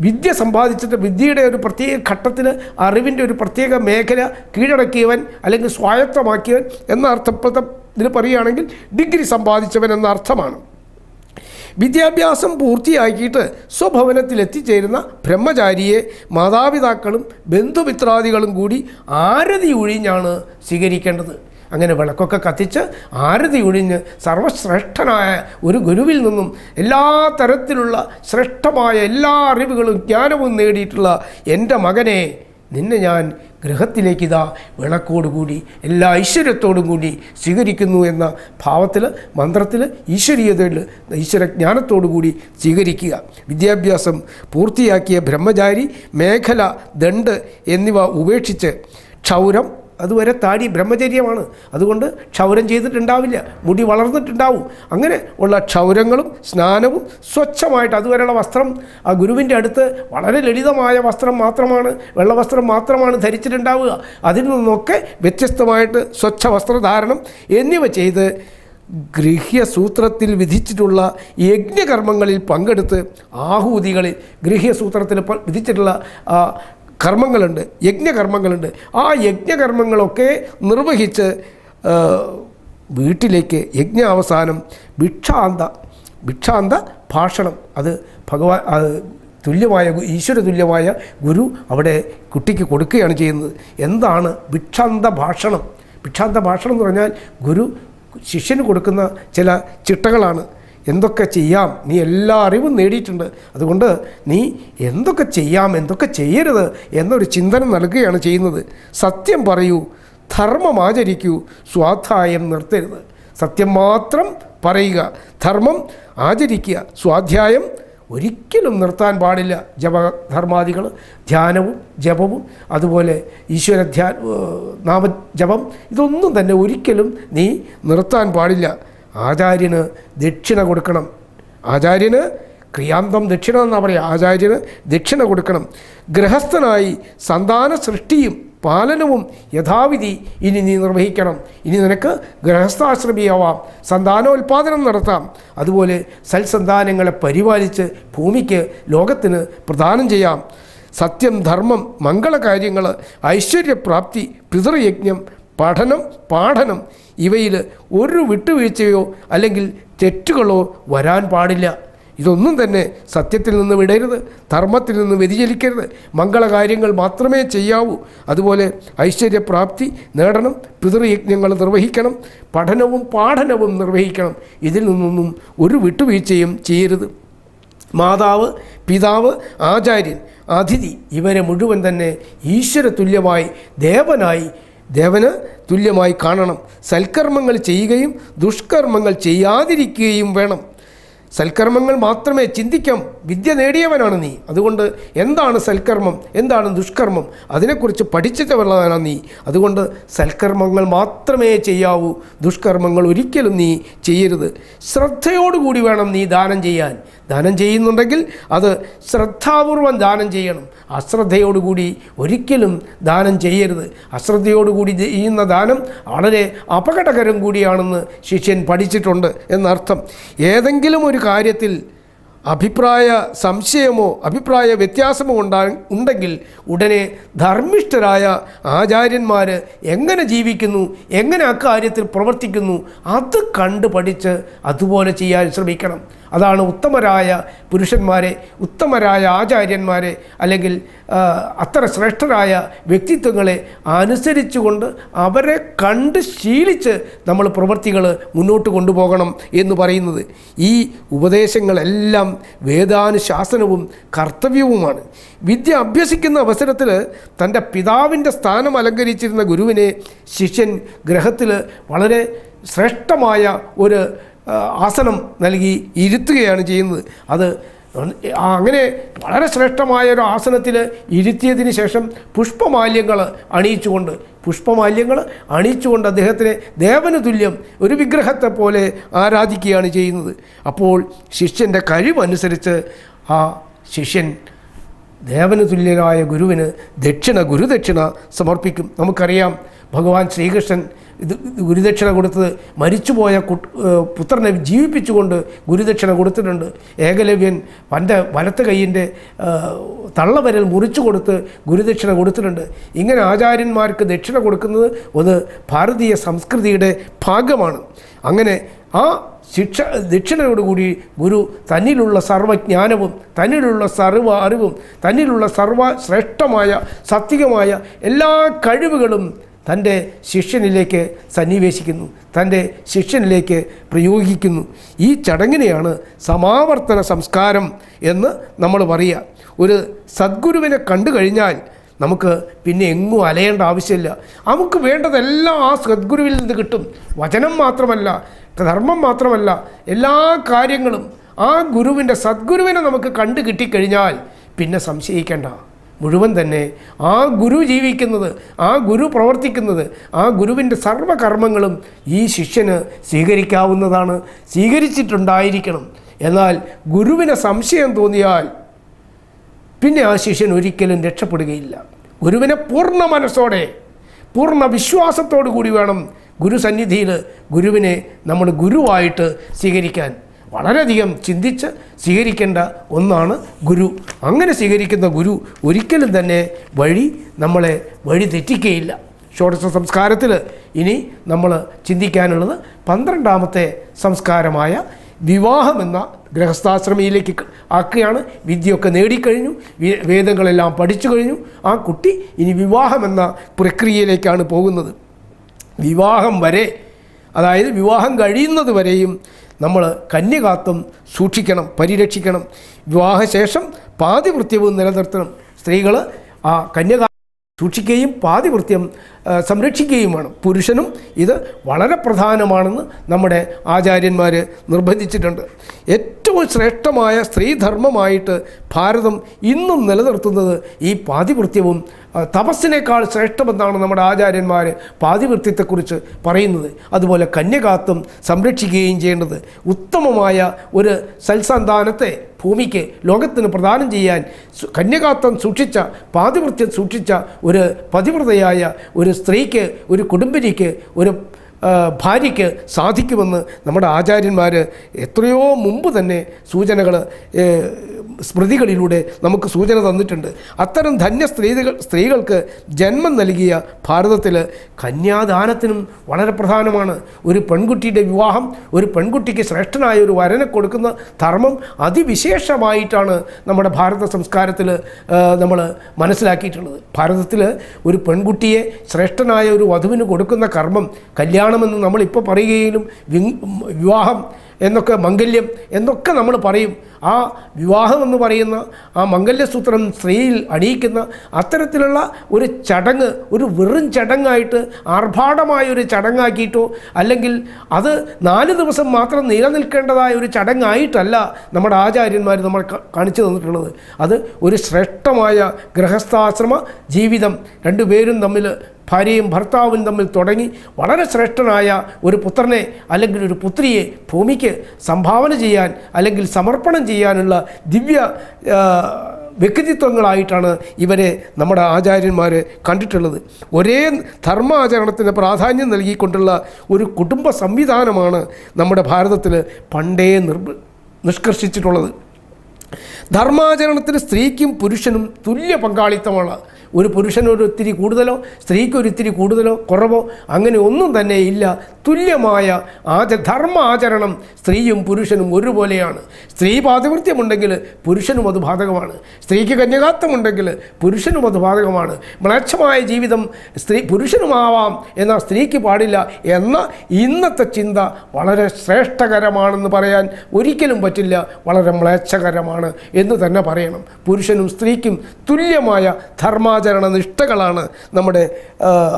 വിദ്യ സമ്പാദിച്ചിട്ട് വിദ്യയുടെ ഒരു പ്രത്യേക ഘട്ടത്തിൽ അറിവിന്റെ ഒരു പ്രത്യേക മേഖല കീഴടക്കിയവൻ അല്ലെങ്കിൽ സ്വായത്തമാക്കിയവൻ എന്ന അർത്ഥപ്രദം ഇതിൽ പറയുകയാണെങ്കിൽ ഡിഗ്രി സമ്പാദിച്ചവൻ എന്ന അർത്ഥമാണ്. വിദ്യാഭ്യാസം പൂർത്തിയാക്കിയിട്ട് സ്വഭവനത്തിൽ എത്തിച്ചേരുന്ന ബ്രഹ്മചാരിയെ മാതാപിതാക്കളും ബന്ധുമിത്രാദികളും കൂടി ആരതി ഒഴിഞ്ഞാണ് സ്വീകരിക്കേണ്ടത്. അങ്ങനെ വിളക്കൊക്കെ കത്തിച്ച് ആരതി ഒഴിഞ്ഞ് സർവശ്രേഷ്ഠനായ ഒരു ഗുരുവിൽ നിന്നും എല്ലാ തരത്തിലുള്ള ശ്രേഷ്ഠമായ എല്ലാ അറിവുകളും ജ്ഞാനവും നേടിയിട്ടുള്ള എന്റെ മകനെ നിന്നെ ഞാൻ ഗൃഹത്തിലേക്ക് ഇതാ വിളക്കോടുകൂടി എല്ലാ ഐശ്വര്യത്തോടും കൂടി സ്വീകരിക്കുന്നു എന്ന ഭാവത്തിൽ മന്ത്രത്തിൽ ഈശ്വരീയതയിൽ ഈശ്വരജ്ഞാനത്തോടു കൂടി സ്വീകരിക്കുക. വിദ്യാഭ്യാസം പൂർത്തിയാക്കിയ ബ്രഹ്മചാരി മേഖല ദണ്ട് എന്നിവ ഉപേക്ഷിച്ച് ക്ഷൗരം അതുവരെ താടി ബ്രഹ്മചര്യമാണ്. അതുകൊണ്ട് ക്ഷൗരം ചെയ്തിട്ടുണ്ടാവില്ല. മുടി വളർന്നിട്ടുണ്ടാവും. അങ്ങനെ ഉള്ള ക്ഷൗരങ്ങളും സ്നാനവും സ്വച്ഛമായിട്ട് അതുവരെയുള്ള വസ്ത്രം ആ ഗുരുവിന്റെ അടുത്ത് വളരെ ലളിതമായ വസ്ത്രം മാത്രമാണ് വെള്ളവസ്ത്രം മാത്രമാണ് ധരിച്ചിട്ടുണ്ടാവുക. അതിൽ നിന്നൊക്കെ വ്യത്യസ്തമായിട്ട് സ്വച്ഛ വസ്ത്രധാരണം എന്നിവ ചെയ്ത് ഗൃഹ്യസൂത്രത്തിൽ വിധിച്ചിട്ടുള്ള യജ്ഞകർമ്മങ്ങളിൽ പങ്കെടുത്ത് ആഹൂതികളിൽ ഗൃഹ്യസൂത്രത്തിൽ വിധിച്ചിട്ടുള്ള കർമ്മങ്ങളുണ്ട് യജ്ഞകർമ്മങ്ങളുണ്ട്. ആ യജ്ഞകർമ്മങ്ങളൊക്കെ നിർവഹിച്ച് വീട്ടിലേക്ക് യജ്ഞ അവസാനം ഭിക്ഷാന്ത ഭിക്ഷാന്ത ഭാഷണം. അത് ഭഗവാൻ തുല്യമായ ഈശ്വര തുല്യമായ ഗുരു അവിടെ കുട്ടിക്ക് കൊടുക്കുകയാണ് ചെയ്യുന്നത്. എന്താണ് ഭിക്ഷാന്ത ഭാഷണം? ഭിക്ഷാന്ത ഭാഷണം എന്ന് പറഞ്ഞാൽ ഗുരു ശിഷ്യന് കൊടുക്കുന്ന ചില ചിട്ടകളാണ്. എന്തൊക്കെ ചെയ്യാം? നീ എല്ലാ അറിവും നേടിയിട്ടുണ്ട്. അതുകൊണ്ട് നീ എന്തൊക്കെ ചെയ്യാം എന്തൊക്കെ ചെയ്യരുത് എന്നൊരു ചിന്തന നൽകുകയാണ് ചെയ്യുന്നത്. സത്യം പറയൂ ധർമ്മം ആചരിക്കൂ സ്വാധ്യായം നിർത്തരുത്. സത്യം മാത്രം പറയുക ധർമ്മം ആചരിക്കുക സ്വാധ്യായം ഒരിക്കലും നിർത്താൻ പാടില്ല. ജപധർമാദികൾ ധ്യാനവും ജപവും അതുപോലെ ഈശ്വര നാമ നാമജപം ഇതൊന്നും തന്നെ ഒരിക്കലും നീ നിർത്താൻ പാടില്ല. ആചാര്യന് ദക്ഷിണ കൊടുക്കണം. ആചാര്യന് ക്രിയാന്തം ദക്ഷിണ എന്നാ പറയുക ആചാര്യന് ദക്ഷിണ കൊടുക്കണം. ഗൃഹസ്ഥനായി സന്താന സൃഷ്ടിയും പാലനവും യഥാവിധി ഇനി നീ നിർവഹിക്കണം. ഇനി നിനക്ക് ഗൃഹസ്ഥാശ്രമിയാവാം. സന്താനോൽപാദനം നടത്താം. അതുപോലെ സൽസന്താനങ്ങളെ പരിപാലിച്ച് ഭൂമിക്ക് ലോകത്തിന് പ്രദാനം ചെയ്യാം. സത്യം ധർമ്മം മംഗളകാര്യങ്ങൾ ഐശ്വര്യപ്രാപ്തി പിതൃയജ്ഞം പഠനം പാഠനം ഇവയിൽ ഒരു വിട്ടുവീഴ്ചയോ അല്ലെങ്കിൽ തെറ്റുകളോ വരാൻ പാടില്ല. ഇതൊന്നും തന്നെ സത്യത്തിൽ നിന്ന് വിടരുത് ധർമ്മത്തിൽ നിന്ന് വ്യതിചലിക്കരുത്. മംഗളകാര്യങ്ങൾ മാത്രമേ ചെയ്യാവൂ. അതുപോലെ ഐശ്വര്യപ്രാപ്തി നേടണം പിതൃയജ്ഞങ്ങൾ നിർവഹിക്കണം പഠനവും പാഠനവും നിർവഹിക്കണം. ഇതിൽ നിന്നൊന്നും ഒരു വിട്ടുവീഴ്ചയും ചെയ്യരുത്. മാതാവ് പിതാവ് ആചാര്യൻ അതിഥി ഇവരെ മുഴുവൻ തന്നെ ഈശ്വര തുല്യമായി ദേവനായി ദേവന് തുല്യമായി കാണണം. സൽക്കർമ്മങ്ങൾ ചെയ്യുകയും ദുഷ്കർമ്മങ്ങൾ ചെയ്യാതിരിക്കുകയും വേണം. സൽക്കർമ്മങ്ങൾ മാത്രമേ ചിന്തിക്കാം. വിദ്യ നേടിയവനാണ് നീ. അതുകൊണ്ട് എന്താണ് സൽക്കർമ്മം? എന്താണ് ദുഷ്കർമ്മം? അതിനെക്കുറിച്ച് പഠിച്ചിട്ടുള്ളവനാണ് നീ. അതുകൊണ്ട് സൽക്കർമ്മങ്ങൾ മാത്രമേ ചെയ്യാവൂ. ദുഷ്കർമ്മങ്ങൾ ഒരിക്കലും നീ ചെയ്യരുത്. ശ്രദ്ധയോടുകൂടി വേണം നീ ദാനം ചെയ്യാൻ. ദാനം ചെയ്യുന്നുണ്ടെങ്കിൽ അത് ശ്രദ്ധാപൂർവം ദാനം ചെയ്യണം. അശ്രദ്ധയോടുകൂടി ഒരിക്കലും ദാനം ചെയ്യരുത്. അശ്രദ്ധയോടുകൂടി ചെയ്യുന്ന ദാനം വളരെ അപകടകരം കൂടിയാണെന്ന് ശിഷ്യൻ പഠിച്ചിട്ടുണ്ട് എന്നർത്ഥം. ഏതെങ്കിലും ഒരു കാര്യത്തിൽ അഭിപ്രായ സംശയമോ അഭിപ്രായ വ്യത്യാസമോ ഉണ്ടാ ഉണ്ടെങ്കിൽ ഉടനെ ധർമ്മിഷ്ഠരായ ആചാര്യന്മാർ എങ്ങനെ ജീവിക്കുന്നു എങ്ങനെ അക്കാര്യത്തിൽ പ്രവർത്തിക്കുന്നു അത് കണ്ട് പഠിച്ച് അതുപോലെ ചെയ്യാൻ ശ്രമിക്കണം. അതാണ് ഉത്തമരായ പുരുഷന്മാരെ ഉത്തമരായ ആചാര്യന്മാരെ അല്ലെങ്കിൽ അത്ര ശ്രേഷ്ഠരായ വ്യക്തിത്വങ്ങളെ അനുസരിച്ചുകൊണ്ട് അവരെ കണ്ട് ശീലിച്ച് നമ്മൾ പ്രവൃത്തികൾ മുന്നോട്ട് കൊണ്ടുപോകണം എന്ന് പറയുന്നത്. ഈ ഉപദേശങ്ങളെല്ലാം വേദാനുശാസനവും കർത്തവ്യവുമാണ്. വിദ്യ അഭ്യസിക്കുന്ന അവസരത്തിൽ തന്റെ പിതാവിന്റെ സ്ഥാനം അലങ്കരിച്ചിരുന്ന ഗുരുവിനെ ശിഷ്യൻ ഗ്രഹത്തിൽ വളരെ ശ്രേഷ്ഠമായ ഒരു ആസനം നൽകി ഇരുത്തുകയാണ് ചെയ്യുന്നത്. അത് അങ്ങനെ വളരെ ശ്രേഷ്ഠമായ ഒരു ആസനത്തിൽ ഇരുത്തിയതിന് ശേഷം പുഷ്പമാല്യങ്ങൾ അണിയിച്ചുകൊണ്ട് പുഷ്പമാല്യങ്ങൾ അണിയിച്ചുകൊണ്ട് അദ്ദേഹത്തിനെ ദേവന് തുല്യം ഒരു വിഗ്രഹത്തെ പോലെ ആരാധിക്കുകയാണ് ചെയ്യുന്നത്. അപ്പോൾ ശിഷ്യന്റെ കഴിവനുസരിച്ച് ആ ശിഷ്യൻ ദേവന് തുല്യനായ ഗുരുവിന് ദക്ഷിണ ഗുരുദക്ഷിണ സമർപ്പിക്കും. നമുക്കറിയാം ഭഗവാൻ ശ്രീകൃഷ്ണൻ ഇത് ഗുരുദക്ഷിണ കൊടുത്തത് മരിച്ചുപോയ പുത്രനെ ജീവിപ്പിച്ചുകൊണ്ട് ഗുരുദക്ഷിണ കൊടുത്തിട്ടുണ്ട്. ഏകലവ്യൻ പന്റെ വലത്ത് കൈയിന്റെ തള്ളവരൽ മുറിച്ചു കൊടുത്ത് ഗുരുദക്ഷിണ കൊടുത്തിട്ടുണ്ട്. ഇങ്ങനെ ആചാര്യന്മാർക്ക് ദക്ഷിണ കൊടുക്കുന്നത് ഒരു ഭാരതീയ സംസ്കൃതിയുടെ ഭാഗമാണ്. അങ്ങനെ ആ ശിക്ഷ ദക്ഷിണയോടുകൂടി ഗുരു തന്നിലുള്ള സർവജ്ഞാനവും തന്നിലുള്ള സർവ അറിവും തന്നിലുള്ള സർവ ശ്രേഷ്ഠമായ സത്വികമായ എല്ലാ കഴിവുകളും തന്റെ ശിഷ്യനിലേക്ക് സന്നിവേശിക്കുന്നു തന്റെ ശിഷ്യനിലേക്ക് പ്രയോഗിക്കുന്നു. ഈ ചടങ്ങിനെയാണ് സമാവർത്തന സംസ്കാരം എന്ന് നമ്മൾ പറയുക. ഒരു സദ്ഗുരുവിനെ കണ്ടു കഴിഞ്ഞാൽ നമുക്ക് പിന്നെ എങ്ങും അലയേണ്ട ആവശ്യമില്ല. നമുക്ക് വേണ്ടതെല്ലാം ആ സദ്ഗുരുവിൽ നിന്ന് കിട്ടും. വചനം മാത്രമല്ല ധർമ്മം മാത്രമല്ല എല്ലാ കാര്യങ്ങളും ആ ഗുരുവിന്റെ സദ്ഗുരുവിനെ നമുക്ക് കണ്ടു കിട്ടിക്കഴിഞ്ഞാൽ പിന്നെ സംശയിക്കേണ്ട. മുഴുവൻ തന്നെ ആ ഗുരു ജീവിക്കുന്നത് ആ ഗുരു പ്രവർത്തിക്കുന്നത് ആ ഗുരുവിന്റെ സർവകർമ്മങ്ങളും ഈ ശിഷ്യന് സ്വീകരിക്കാവുന്നതാണ് സ്വീകരിച്ചിട്ടുണ്ടായിരിക്കണം. എന്നാൽ ഗുരുവിന് സംശയം തോന്നിയാൽ പിന്നെ ആ ശിഷ്യൻ ഒരിക്കലും രക്ഷപ്പെടുകയില്ല. ഗുരുവിനെ പൂർണ മനസ്സോടെ പൂർണ വിശ്വാസത്തോടു കൂടി വേണം ഗുരുസന്നിധിയിൽ ഗുരുവിനെ നമ്മൾ ഗുരുവായിട്ട് സ്വീകരിക്കാൻ. വളരെയധികം ചിന്തിച്ച് സ്വീകരിക്കേണ്ട ഒന്നാണ് ഗുരു. അങ്ങനെ സ്വീകരിക്കുന്ന ഗുരു ഒരിക്കലും തന്നെ വഴി നമ്മളെ വഴി തെറ്റിക്കുകയില്ല ഷോഡശ സംസ്കാരത്തിൽ ഇനി നമ്മൾ ചിന്തിക്കാനുള്ളത് പന്ത്രണ്ടാമത്തെ സംസ്കാരമായ വിവാഹമെന്ന ഗൃഹസ്ഥാശ്രമിയിലേക്ക് ആക്കുകയാണ്. വിദ്യയൊക്കെ നേടിക്കഴിഞ്ഞു. വേദങ്ങളെല്ലാം പഠിച്ചു കഴിഞ്ഞു. ആ കുട്ടി ഇനി വിവാഹമെന്ന പ്രക്രിയയിലേക്കാണ് പോകുന്നത്. വിവാഹം വരെ അതായത് വിവാഹം കഴിയുന്നത് വരെയും നമ്മൾ കന്യകാത്തും സൂക്ഷിക്കണം പരിരക്ഷിക്കണം. വിവാഹശേഷം പാതിവൃത്യവും നിലനിർത്തണം. സ്ത്രീകൾ ആ കന്യകാ സൂക്ഷിക്കുകയും പാതിവൃത്യം സംരക്ഷിക്കുകയും വേണം. പുരുഷനും ഇത് വളരെ പ്രധാനമാണെന്ന് നമ്മുടെ ആചാര്യന്മാർ നിർബന്ധിച്ചിട്ടുണ്ട്. ഏറ്റവും ശ്രേഷ്ഠമായ സ്ത്രീധർമ്മമായിട്ട് ഭാരതം ഇന്നും നിലനിർത്തുന്നത് ഈ പാതിവൃത്യവും തപസ്സിനേക്കാൾ ശ്രേഷ്ഠമെന്നാണ് നമ്മുടെ ആചാര്യന്മാർ പാതിവൃത്യത്തെക്കുറിച്ച് പറയുന്നത്. അതുപോലെ കന്യകാത്തും സംരക്ഷിക്കുകയും ചെയ്യേണ്ടത് ഉത്തമമായ ഒരു സൽസന്താനത്തെ ഭൂമിക്ക് ലോകത്തിന് പ്രദാനം ചെയ്യാൻ കന്യകാത്തം സൂക്ഷിച്ച പാതിവൃത്യം സൂക്ഷിച്ച ഒരു പതിവ്രതയായ ഒരു സ്ത്രീക്ക് ഒരു കുടുംബിനിക്ക് ഒരു ഭാര്യയ്ക്ക് സാധിക്കുമെന്ന് നമ്മുടെ ആചാര്യന്മാർ എത്രയോ മുമ്പ് തന്നെ സൂചനകൾ സ്മൃതികളിലൂടെ നമുക്ക് സൂചന തന്നിട്ടുണ്ട്. അത്തരം ധന്യ സ്ത്രീകൾ സ്ത്രീകൾക്ക് ജന്മം നൽകിയ ഭാരതത്തിൽ കന്യാദാനത്തിനും വളരെ പ്രധാനമാണ്. ഒരു പെൺകുട്ടിയുടെ വിവാഹം ഒരു പെൺകുട്ടിക്ക് ശ്രേഷ്ഠനായ ഒരു വരനെ കൊടുക്കുന്ന ധർമ്മം അതിവിശേഷമായിട്ടാണ് നമ്മുടെ ഭാരത സംസ്കാരത്തിൽ നമ്മൾ മനസ്സിലാക്കിയിട്ടുള്ളത്. ഭാരതത്തിൽ ഒരു പെൺകുട്ടിയെ ശ്രേഷ്ഠനായ ഒരു വധുവിന് കൊടുക്കുന്ന കർമ്മം കല്യാണമെന്ന് നമ്മളിപ്പോൾ പറയുകയിലും വി- വിവാഹം എന്നൊക്കെ മംഗല്യം എന്നൊക്കെ നമ്മൾ പറയും. ആ വിവാഹം എന്ന് പറയുന്ന ആ മംഗല്യസൂത്രം സ്ത്രീയിൽ അണിയിക്കുന്ന അത്തരത്തിലുള്ള ഒരു ചടങ്ങ് ഒരു വെറും ചടങ്ങായിട്ട് ആർഭാടമായ ഒരു ചടങ്ങാക്കിയിട്ടോ അല്ലെങ്കിൽ അത് നാല് ദിവസം മാത്രം നിലനിൽക്കേണ്ടതായ ഒരു ചടങ്ങായിട്ടല്ല നമ്മുടെ ആചാര്യന്മാർ നമ്മൾ കാണിച്ചു തന്നിട്ടുള്ളത്. അത് ഒരു ശ്രേഷ്ഠമായ ഗൃഹസ്ഥാശ്രമ ജീവിതം രണ്ടുപേരും തമ്മിൽ ഭാര്യയും ഭർത്താവും തമ്മിൽ തുടങ്ങി വളരെ ശ്രേഷ്ഠനായ ഒരു പുത്രനെ അല്ലെങ്കിൽ ഒരു പുത്രിയെ ഭൂമിക്ക് സംഭാവന ചെയ്യാൻ അല്ലെങ്കിൽ സമർപ്പണം ചെയ്യാനുള്ള ദിവ്യ വ്യക്തിത്വങ്ങളായിട്ടാണ് ഇവരെ നമ്മുടെ ആചാര്യന്മാർ കണ്ടിട്ടുള്ളത്. ഒരേ ധർമ്മാചരണത്തിന് പ്രാധാന്യം നൽകിക്കൊണ്ടുള്ള ഒരു കുടുംബ സംവിധാനമാണ് നമ്മുടെ ഭാരതത്തിൽ പണ്ടേ നിർബ നിഷ്കർഷിച്ചിട്ടുള്ളത്. ധർമാചരണത്തിന് സ്ത്രീക്കും പുരുഷനും തുല്യ പങ്കാളിത്തമാണ്. ഒരു പുരുഷനൊരു ഒത്തിരി കൂടുതലോ സ്ത്രീക്കൊരിത്തിരി കൂടുതലോ കുറവോ അങ്ങനെ ഒന്നും തന്നെ ഇല്ല. തുല്യമായ ആച ധർമ്മ ആചരണം സ്ത്രീയും പുരുഷനും ഒരുപോലെയാണ്. സ്ത്രീ പാതിവൃത്യമുണ്ടെങ്കിൽ പുരുഷനും അത് ബാധകമാണ്. സ്ത്രീക്ക് കന്യകാത്വമുണ്ടെങ്കിൽ പുരുഷനും അത് ബാധകമാണ്. മ്ലേച്ഛമായ ജീവിതം സ്ത്രീ പുരുഷനുമാവാം എന്നാൽ സ്ത്രീക്ക് പാടില്ല എന്ന ഇന്നത്തെ ചിന്ത വളരെ ശ്രേഷ്ഠകരമാണെന്ന് പറയാൻ ഒരിക്കലും പറ്റില്ല. വളരെ മ്ലേച്ഛകരമാണ് എന്ന് തന്നെ പറയണം. പുരുഷനും സ്ത്രീക്കും തുല്യമായ ധർമാചരണ നിഷ്ഠകളാണ് നമ്മുടെ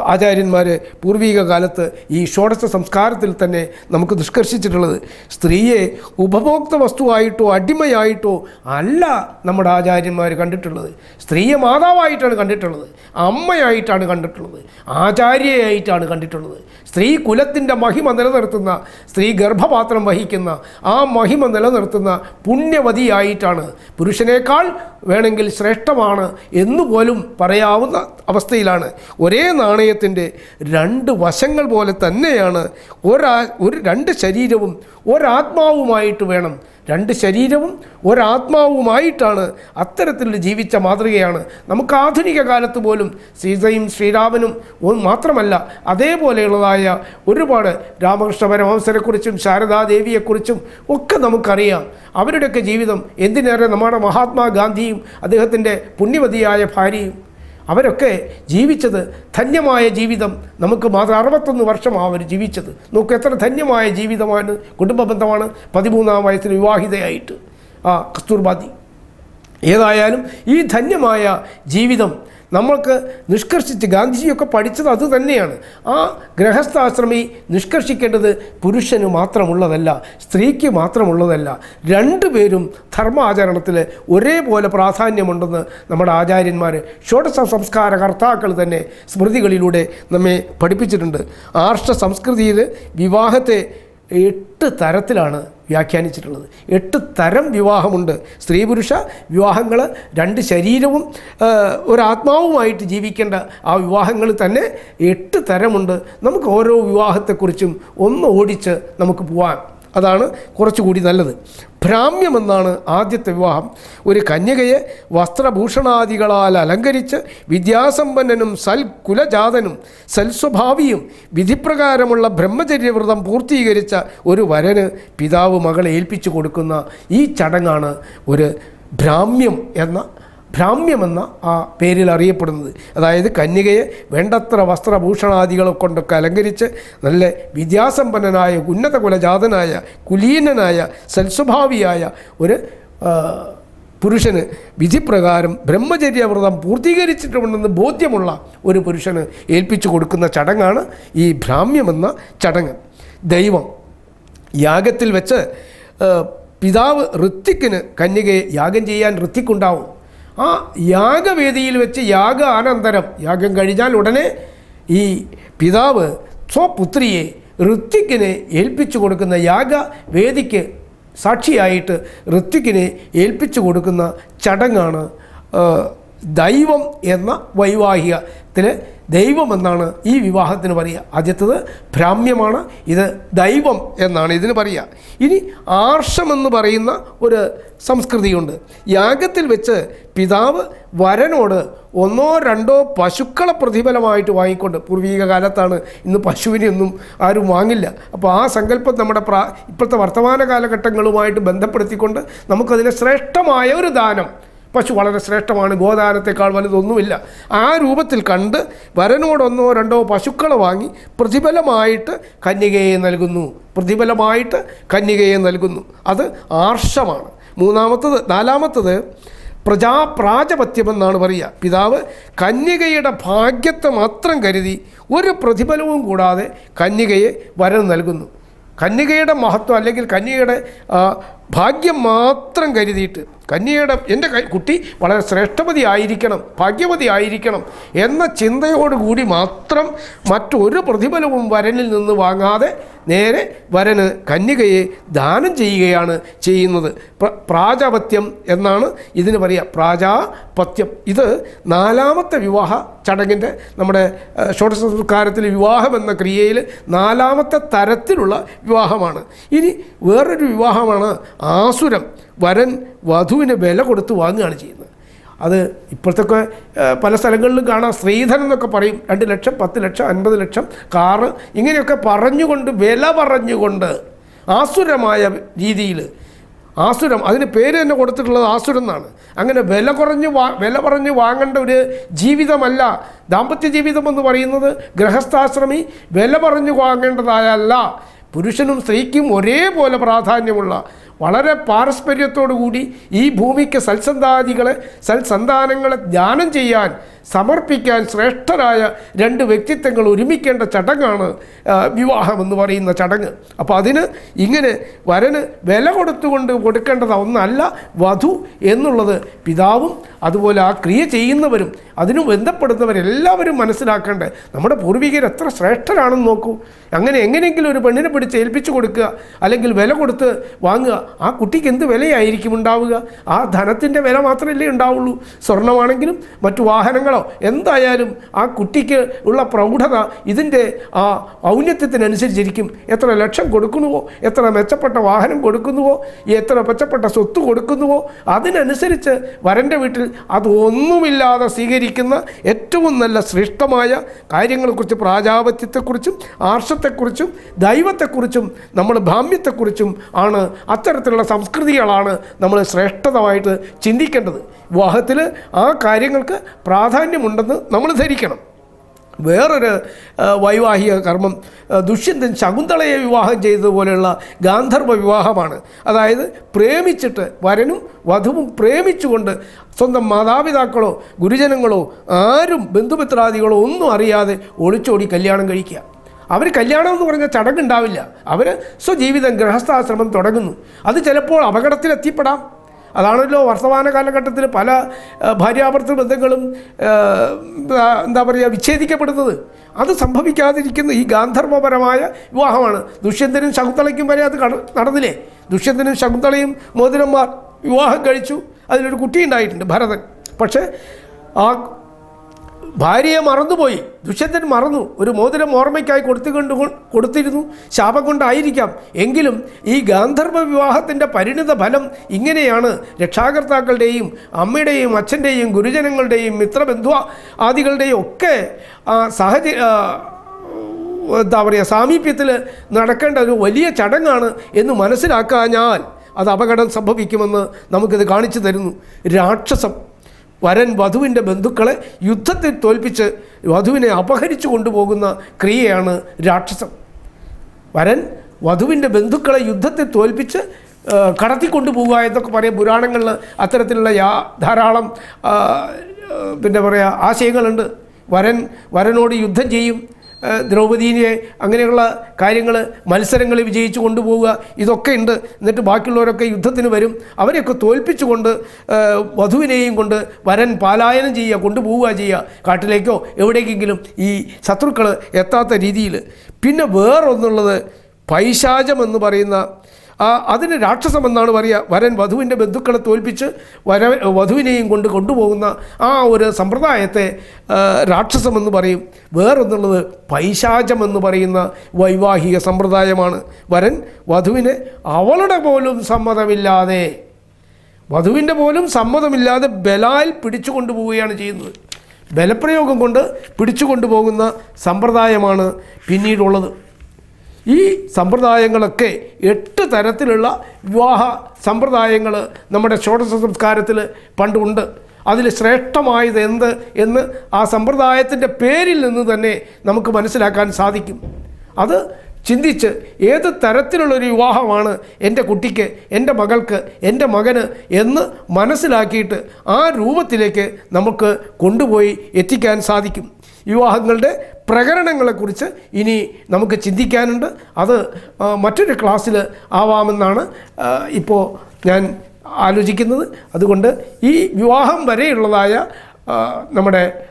ആചാര്യന്മാർ പൂർവീക കാലത്ത് ഈ ഷോഡശ സംസ്കാരത്തിൽ തന്നെ നമുക്ക് നിഷ്കർഷിച്ചിട്ടുള്ളത്. സ്ത്രീയെ ഉപഭോക്ത വസ്തുവായിട്ടോ അടിമയായിട്ടോ അല്ല നമ്മുടെ ആചാര്യന്മാർ കണ്ടിട്ടുള്ളത്. സ്ത്രീയെ മാതാവായിട്ടാണ് കണ്ടിട്ടുള്ളത്. അമ്മയായിട്ടാണ് കണ്ടിട്ടുള്ളത്. ആചാര്യയായിട്ടാണ് കണ്ടിട്ടുള്ളത്. സ്ത്രീ കുലത്തിന്റെ മഹിമ നിലനിർത്തുന്ന സ്ത്രീ ഗർഭപാത്രം വഹിക്കുന്ന ആ മഹിമ നിലനിർത്തുന്ന പുണ്യവതിയായിട്ടാണ്. പുരുഷനേക്കാൾ വേണമെങ്കിൽ ശ്രേഷ്ഠമാണ് എന്നുപോലും പറയാവുന്ന അവസ്ഥയിലാണ്. ഒരേ നാണയത്തിന്റെ രണ്ട് വശങ്ങൾ പോലെ തന്നെയാണ് ഒരാ ഒരു രണ്ട് ശരീരവും ഒരാത്മാവുമായിട്ട് വേണം. രണ്ട് ശരീരവും ഒരാത്മാവുമായിട്ടാണ് അത്തരത്തിൽ ജീവിച്ച മാതൃകയാണ്. നമുക്ക് ആധുനിക കാലത്ത് പോലും സീതയും ശ്രീരാമനും മാത്രമല്ല അതേപോലെയുള്ളതായ ഒരുപാട് രാമകൃഷ്ണ പരമഹംസരെക്കുറിച്ചും ശാരദാദേവിയെക്കുറിച്ചും ഒക്കെ നമുക്കറിയാം. അവരുടെയൊക്കെ ജീവിതം എന്തിനേറെ നമ്മുടെ മഹാത്മാഗാന്ധിയും അദ്ദേഹത്തിന്റെ പുണ്യവതിയായ ഭാര്യയും അവരൊക്കെ ജീവിച്ചത് ധന്യമായ ജീവിതം. നമുക്ക് മാത്രം അറുപത്തൊന്ന് വർഷമാണ് അവർ ജീവിച്ചത്. നോക്ക് എത്ര ധന്യമായ ജീവിതമാണ് കുടുംബ ബന്ധമാണ് പതിമൂന്നാം വയസ്സിൽ വിവാഹിതയായിട്ട് ആ കസ്തൂർബാദി. ഏതായാലും ഈ ധന്യമായ ജീവിതം നമ്മൾക്ക് നിഷ്കർഷിച്ച് ഗാന്ധിജിയൊക്കെ പഠിച്ചത് അത് തന്നെയാണ്. ആ ഗൃഹസ്ഥാശ്രമി നിഷ്കർഷിക്കേണ്ടത് പുരുഷന് മാത്രമുള്ളതല്ല സ്ത്രീക്ക് മാത്രമുള്ളതല്ല. രണ്ടുപേരും ധർമാചരണത്തിൽ ഒരേപോലെ പ്രാധാന്യമുണ്ടെന്ന് നമ്മുടെ ആചാര്യന്മാർ ഷോഡശ സംസ്കാര കർത്താക്കൾ തന്നെ സ്മൃതികളിലൂടെ നമ്മെ പഠിപ്പിച്ചിട്ടുണ്ട്. ആർഷ സംസ്കൃതിയിൽ വിവാഹത്തെ എട്ട് തരത്തിലാണ് വ്യാഖ്യാനിച്ചിട്ടുള്ളത്. എട്ട് തരം വിവാഹമുണ്ട്. സ്ത്രീ പുരുഷ വിവാഹങ്ങൾ രണ്ട് ശരീരവും ഒരാത്മാവുമായിട്ട് ജീവിക്കേണ്ട ആ വിവാഹങ്ങൾ തന്നെ എട്ട് തരമുണ്ട്. നമുക്ക് ഓരോ വിവാഹത്തെക്കുറിച്ചും ഒന്ന് ഓടിച്ച് നമുക്ക് പോവാം. അതാണ് കുറച്ചുകൂടി നല്ലത്. ഭ്രാമ്യമെന്നാണ് ആദ്യത്തെ വിവാഹം. ഒരു കന്യകയെ വസ്ത്രഭൂഷണാദികളാൽ അലങ്കരിച്ച് വിദ്യാസമ്പന്നനും സൽകുലജാതനും സൽസ്വഭാവിയും വിധിപ്രകാരമുള്ള ബ്രഹ്മചര്യവ്രതം പൂർത്തീകരിച്ച ഒരു വരന് പിതാവ് മകളെ ഏൽപ്പിച്ചു കൊടുക്കുന്ന ഈ ചടങ്ങാണ് ഒരു ഭ്രാമ്യം എന്ന ഭ്രാമ്യമെന്ന ആ പേരിൽ അറിയപ്പെടുന്നത്. അതായത് കന്യകയെ വേണ്ടത്ര വസ്ത്രഭൂഷണാദികളെ കൊണ്ടൊക്കെ അലങ്കരിച്ച് നല്ല വിദ്യാസമ്പന്നനായ ഉന്നത കുലജാതനായ കുലീനനായ സൽസ്വഭാവിയായ ഒരു പുരുഷന് വിധിപ്രകാരം ബ്രഹ്മചര്യവ്രതം പൂർത്തീകരിച്ചിട്ടുണ്ടെന്ന് ബോധ്യമുള്ള ഒരു പുരുഷന് ഏൽപ്പിച്ചു കൊടുക്കുന്ന ചടങ്ങാണ് ഈ ഭ്രാമ്യമെന്ന ചടങ്ങ്. ദൈവം യാഗത്തിൽ വെച്ച് പിതാവ് ഋത്തിക്കിന് കന്യകയെ യാഗം ചെയ്യാൻ ഋത്തിക്കുണ്ടാവും ആ യാഗവേദിയിൽ വെച്ച് യാഗ അനന്തരം യാഗം കഴിഞ്ഞാൽ ഉടനെ ഈ പിതാവ് സ്വപുത്രിയെ ഋത്വിക്കിനെ ഏൽപ്പിച്ചു കൊടുക്കുന്ന യാഗവേദിക്ക് സാക്ഷിയായിട്ട് ഋത്വിക്കിനെ ഏൽപ്പിച്ചു കൊടുക്കുന്ന ചടങ്ങാണ് ദൈവം എന്ന വൈവാഹികത്തിൽ ദൈവം എന്നാണ് ഈ വിവാഹത്തിന് പറയുക. ആദ്യത്തത് ഭ്രാമ്യമാണ്. ഇത് ദൈവം എന്നാണ് ഇതിന് പറയുക. ഇനി ആർഷമെന്ന് പറയുന്ന ഒരു സംസ്കൃതിയുണ്ട്. യാഗത്തിൽ വെച്ച് പിതാവ് വരനോട് ഒന്നോ രണ്ടോ പശുക്കളെ പ്രതിഫലമായിട്ട് വാങ്ങിക്കൊണ്ട് പൂർവീക കാലത്താണ് ഇന്ന് പശുവിനെയൊന്നും ആരും വാങ്ങില്ല. അപ്പോൾ ആ സങ്കല്പം നമ്മുടെ പ്രാ ഇപ്പോഴത്തെ വർത്തമാന കാലഘട്ടങ്ങളുമായിട്ട് ബന്ധപ്പെടുത്തിക്കൊണ്ട് നമുക്കതിനെ ശ്രേഷ്ഠമായ ഒരു ദാനം പശു വളരെ ശ്രേഷ്ഠമാണ് ഗോദാനത്തെക്കാൾ വലുതൊന്നുമില്ല. ആ രൂപത്തിൽ കണ്ട് വരനോടൊന്നോ രണ്ടോ പശുക്കളെ വാങ്ങി പ്രതിഫലമായിട്ട് കന്യകയെ നൽകുന്നു. പ്രതിഫലമായിട്ട് കന്യകയെ നൽകുന്നു. അത് ആർഷമാണ്. മൂന്നാമത്തത് നാലാമത്തത് പ്രജാപ്രാജപത്യമെന്നാണ് പറയുക. പിതാവ് കന്യകയുടെ ഭാഗ്യത്തെ മാത്രം കരുതി ഒരു പ്രതിഫലവും കൂടാതെ കന്യകയെ വരം നൽകുന്നു. കന്യകയുടെ മഹത്വം അല്ലെങ്കിൽ കന്യകയുടെ ഭാഗ്യം മാത്രം കരുതിയിട്ട് കന്യകയുടെ എന്റെ കുട്ടി വളരെ ശ്രേഷ്ഠപതി ആയിരിക്കണം ഭാഗ്യവതി ആയിരിക്കണം എന്ന ചിന്തയോടുകൂടി മാത്രം മറ്റൊരു പ്രതിഫലവും വരനിൽ നിന്ന് വാങ്ങാതെ നേരെ വരന് കന്യകയെ ദാനം ചെയ്യുകയാണ് ചെയ്യുന്നത്. പ്ര- പ്രാജാപത്യം എന്നാണ് ഇതിന് പറയുക പ്രാജാപത്യം. ഇത് നാലാമത്തെ വിവാഹ ചടങ്ങിന്റെ നമ്മുടെ ഷോഡശ സംസ്കാരത്തിൽ വിവാഹം എന്ന ക്രിയയിൽ നാലാമത്തെ തരത്തിലുള്ള വിവാഹമാണ്. ഇനി വേറൊരു വിവാഹമാണ് ആസുരം. വരൻ വധുവിന് വില കൊടുത്ത് വാങ്ങുകയാണ് ചെയ്യുന്നത്. അത് ഇപ്പോഴത്തൊക്കെ പല സ്ഥലങ്ങളിലും കാണാം. സ്ത്രീധനം എന്നൊക്കെ പറയും. രണ്ട് ലക്ഷം പത്ത് ലക്ഷം അൻപത് ലക്ഷം കാറ് ഇങ്ങനെയൊക്കെ പറഞ്ഞുകൊണ്ട് വില പറഞ്ഞുകൊണ്ട് ആസുരമായ രീതിയിൽ ആസുരം അതിന് പേര് തന്നെ കൊടുത്തിട്ടുള്ളത് ആസുരം എന്നാണ്. അങ്ങനെ വില കുറഞ്ഞ് വാ വില പറഞ്ഞ് വാങ്ങേണ്ട ഒരു ജീവിതമല്ല. ദാമ്പത്യ ജീവിതം എന്ന് പറയുന്നത് ഗൃഹസ്ഥാശ്രമി വില പറഞ്ഞു വാങ്ങേണ്ടതായല്ല. പുരുഷനും സ്ത്രീക്കും ഒരേപോലെ പ്രാധാന്യമുള്ള വളരെ പാരസ്പര്യത്തോടു കൂടി ഈ ഭൂമിക്ക് സൽസന്താദികളെ സൽസന്താനങ്ങളെ ധ്യാനം ചെയ്യാൻ സമർപ്പിക്കാൻ ശ്രേഷ്ഠരായ രണ്ട് വ്യക്തിത്വങ്ങൾ ഒരുമിക്കേണ്ട ചടങ്ങാണ് വിവാഹം എന്ന് പറയുന്ന ചടങ്ങ്. അപ്പോൾ അതിന് ഇങ്ങനെ വരന് വില കൊടുത്തുകൊണ്ട് കൊടുക്കേണ്ടത് ഒന്നല്ല വധു എന്നുള്ളത് പിതാവും അതുപോലെ ആ ക്രിയ ചെയ്യുന്നവരും അതിനു ബന്ധപ്പെടുന്നവരെല്ലാവരും മനസ്സിലാക്കേണ്ടത് നമ്മുടെ പൂർവികർ എത്ര ശ്രേഷ്ഠരാണെന്ന് നോക്കൂ. അങ്ങനെ എങ്ങനെയെങ്കിലും ഒരു പെണ്ണിനെ പിടിച്ച് ഏൽപ്പിച്ചു കൊടുക്കുക അല്ലെങ്കിൽ വില കൊടുത്ത് വാങ്ങുക ആ കുട്ടിക്ക് എന്ത് വിലയായിരിക്കും ഉണ്ടാവുക? ആ ധനത്തിന്റെ വില മാത്രമല്ലേ ഉണ്ടാവുള്ളൂ. സ്വർണമാണെങ്കിലും മറ്റു വാഹനങ്ങളോ എന്തായാലും ആ കുട്ടിക്ക് ഉള്ള പ്രൗഢത ഇതിന്റെ ആ ഔന്നത്യത്തിനനുസരിച്ചിരിക്കും. എത്ര ലക്ഷം കൊടുക്കുന്നുവോ? എത്ര മെച്ചപ്പെട്ട വാഹനം കൊടുക്കുന്നുവോ? എത്ര മെച്ചപ്പെട്ട സ്വത്ത് കൊടുക്കുന്നുവോ? അതിനനുസരിച്ച് വരന്റെ വീട്ടിൽ അതൊന്നുമില്ലാതെ സ്വീകരിക്കുന്ന ഏറ്റവും നല്ല ശ്രേഷ്ഠമായ കാര്യങ്ങളെക്കുറിച്ച് പ്രാജാപത്യത്തെക്കുറിച്ചും ആർഷത്തെക്കുറിച്ചും ദൈവത്തെക്കുറിച്ചും നമ്മൾ ഭാമ്യത്തെക്കുറിച്ചും ആണ് അത്തരത്തിൽ തരത്തിലുള്ള സംസ്കൃതികളാണ് നമ്മൾ ശ്രേഷ്ഠതമായിട്ട് ചിന്തിക്കേണ്ടത്. വിവാഹത്തിൽ ആ കാര്യങ്ങൾക്ക് പ്രാധാന്യമുണ്ടെന്ന് നമ്മൾ ധരിക്കണം. വേറൊരു വൈവാഹിക കർമ്മം ദുഷ്യന്തൻ ശകുന്തളയെ വിവാഹം ചെയ്തതുപോലെയുള്ള ഗാന്ധർവ വിവാഹമാണ്. അതായത് പ്രേമിച്ചിട്ട് വരനും വധുവും പ്രേമിച്ചുകൊണ്ട് സ്വന്തം മാതാപിതാക്കളോ ഗുരുജനങ്ങളോ ആരും ബന്ധുമിത്രാദികളോ ഒന്നും അറിയാതെ ഒളിച്ചോടി കല്യാണം കഴിക്കുക. അവർ കല്യാണം എന്ന് പറഞ്ഞ ചടങ്ങുണ്ടാവില്ല. അവർ സ്വജീവിതം ഗൃഹസ്ഥാശ്രമം തുടങ്ങുന്നു. അത് ചിലപ്പോൾ അപകടത്തിലെത്തിപ്പെടാം. അതാണല്ലോ വർത്തമാന കാലഘട്ടത്തിൽ പല ഭാര്യാഭർത്തൃ ബന്ധങ്ങളും എന്താ പറയുക വിച്ഛേദിക്കപ്പെടുന്നത്. അത് സംഭവിക്കാതിരിക്കുന്ന ഈ ഗാന്ധർവപരമായ വിവാഹമാണ്. ദുഷ്യന്തനും ശകുന്തളയ്ക്കും വരെ അത് നടന്നില്ലേ? ദുഷ്യന്തനും ശകുന്തളയും മോതിരന്മാർ വിവാഹം കഴിച്ചു. അതിലൊരു കുട്ടി ഉണ്ടായിട്ടുണ്ട് ഭരതൻ. പക്ഷേ ആ ഭാര്യയെ മറന്നുപോയി. ദുഷ്യന്തൻ മറന്നു. ഒരു മോതിരം ഓർമ്മയ്ക്കായി കൊടുത്തുകൊണ്ട് കൊടുത്തിരുന്നു. ശാപം കൊണ്ടായിരിക്കാം. എങ്കിലും ഈ ഗാന്ധർവ വിവാഹത്തിന്റെ പരിണിത ഫലം ഇങ്ങനെയാണ്. രക്ഷാകർത്താക്കളുടെയും അമ്മയുടെയും അച്ഛന്റെയും ഗുരുജനങ്ങളുടെയും മിത്രബന്ധു ആദികളുടെയും ഒക്കെ സഹച എന്താ പറയുക സാമീപ്യത്തിൽ നടക്കേണ്ട ഒരു വലിയ ചടങ്ങാണ് എന്ന് മനസ്സിലാക്കാഞ്ഞാൽ അത് അപകടം സംഭവിക്കുമെന്ന് നമുക്കിത് കാണിച്ചു തരുന്നു. രാക്ഷസം. വരൻ വധുവിന്റെ ബന്ധുക്കളെ യുദ്ധത്തിൽ തോൽപ്പിച്ച് വധുവിനെ അപഹരിച്ചു കൊണ്ടുപോകുന്ന ക്രിയയാണ് രാക്ഷസം. വരൻ വധുവിന്റെ ബന്ധുക്കളെ യുദ്ധത്തിൽ തോൽപ്പിച്ച് കടത്തിക്കൊണ്ടുപോകുക കടത്തിക്കൊണ്ടു പോകുക എന്നൊക്കെ പറയാം പുരാണങ്ങളിൽ അത്തരത്തിലുള്ള യാ ധാരാളം പിന്നെ പറയുക ആശയങ്ങളുണ്ട്. വരൻ വരനോട് യുദ്ധം ചെയ്യും. ആ, ദ്രൗപദീനെ അങ്ങനെയുള്ള കാര്യങ്ങൾ മത്സരങ്ങൾ വിജയിച്ചു കൊണ്ടുപോവുക ഇതൊക്കെ ഉണ്ട്. എന്നിട്ട് ബാക്കിയുള്ളവരൊക്കെ യുദ്ധത്തിന് വരും. അവരെയൊക്കെ തോൽപ്പിച്ചുകൊണ്ട് വധുവിനെയും കൊണ്ട് വരൻ പാലായനം ചെയ്യുക കൊണ്ടുപോവുക ചെയ്യുക. കാട്ടിലേക്കോ എവിടേക്കെങ്കിലും ഈ ശത്രുക്കൾ എത്താത്ത രീതിയിൽ പിന്നെ വേറൊന്നുള്ളത് പൈശാചം എന്ന് പറയുന്ന അതിന് രാക്ഷസമെന്നാണ് പറയുക വരൻ വധുവിന്റെ ബന്ധുക്കളെ തോൽപ്പിച്ച് വര വധുവിനെയും കൊണ്ട് കൊണ്ടുപോകുന്ന ആ ഒരു സമ്പ്രദായത്തെ രാക്ഷസമെന്ന് പറയും. വേറൊന്നുള്ളത് പൈശാചമെന്ന് പറയുന്ന വൈവാഹിക സമ്പ്രദായമാണ്. വരൻ വധുവിനെ അവളുടെ പോലും സമ്മതമില്ലാതെ വധുവിന്റെ പോലും സമ്മതമില്ലാതെ ബലാൽ പിടിച്ചു കൊണ്ടുപോവുകയാണ് ചെയ്യുന്നത്. ബലപ്രയോഗം കൊണ്ട് പിടിച്ചു കൊണ്ടുപോകുന്ന സമ്പ്രദായമാണ് പിന്നീടുള്ളത്. ഈ സമ്പ്രദായങ്ങളൊക്കെ എട്ട് തരത്തിലുള്ള വിവാഹ സമ്പ്രദായങ്ങൾ നമ്മുടെ ഷോഡശ സംസ്കാരത്തിൽ പണ്ടുണ്ട്. അതിൽ ശ്രേഷ്ഠമായത് എന്ത് എന്ന് ആ സമ്പ്രദായത്തിന്റെ പേരിൽ നിന്ന് തന്നെ നമുക്ക് മനസ്സിലാക്കാൻ സാധിക്കും. അത് ചിന്തിച്ച് ഏത് തരത്തിലുള്ളൊരു വിവാഹമാണ് എന്റെ കുട്ടിക്ക് എന്റെ മകൾക്ക് എന്റെ മകന് എന്ന് മനസ്സിലാക്കിയിട്ട് ആ രൂപത്തിലേക്ക് നമുക്ക് കൊണ്ടുപോയി എത്തിക്കാൻ സാധിക്കും. വിവാഹങ്ങളുടെ പ്രകരണങ്ങളെക്കുറിച്ച് ഇനി നമുക്ക് ചിന്തിക്കാനുണ്ട്. അത് മറ്റൊരു ക്ലാസ്സിൽ ആവാമെന്നാണ് ഇപ്പോൾ ഞാൻ ആലോചിക്കുന്നത്. അതുകൊണ്ട് ഈ വിവാഹം വരെയുള്ളതായ നമ്മുടെ